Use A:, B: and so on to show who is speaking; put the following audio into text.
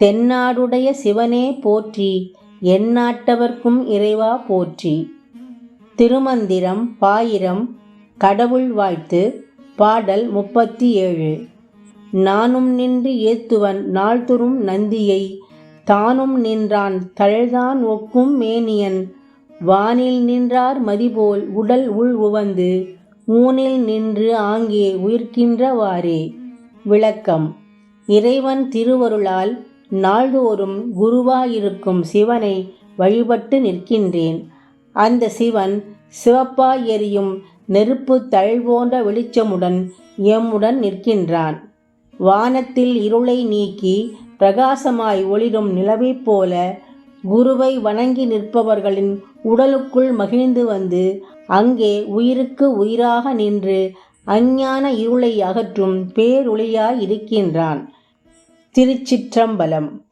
A: தென்னாடுடைய சிவனே போற்றி எந்நாட்டவர்க்கும் இறைவா போற்றி. திருமந்திரம் பாயிரம் கடவுள் வாழ்த்து பாடல் முப்பத்தி ஏழு நானும் நின்று ஏத்துவன் நாள்தொறும் நந்தியை தானும் நின்றான் தழல்தான் ஒக்கும் மேனியன். வானில் நின்றார் மதிபோல் உடல் உள் உவந்து ஊனில் நின்று ஆங்கே உயிர்க்கின்றவாறே விளக்கம் இறைவன் திருவருளால் நாள்தோறும் குருவாயிருக்கும் சிவனை வழிபட்டு நிற்கின்றேன். அந்த சிவன் சிவப்பாய் எரியும் நெருப்பு தழல் போன்ற வெளிச்சமுடன் எம்முடன் நிற்கின்றான். வானத்தில் இருளை நீக்கி பிரகாசமாய் ஒளிரும் நிலவைப் போல குருவை வணங்கி நிற்பவர்களின் உடலுக்குள் மகிழ்ந்து வந்து அங்கே உயிருக்கு உயிராக நின்று அஞ்ஞான இருளை அகற்றும் பேரொளியாய் இருக்கின்றான். திருச்சிற்றம்பலம்.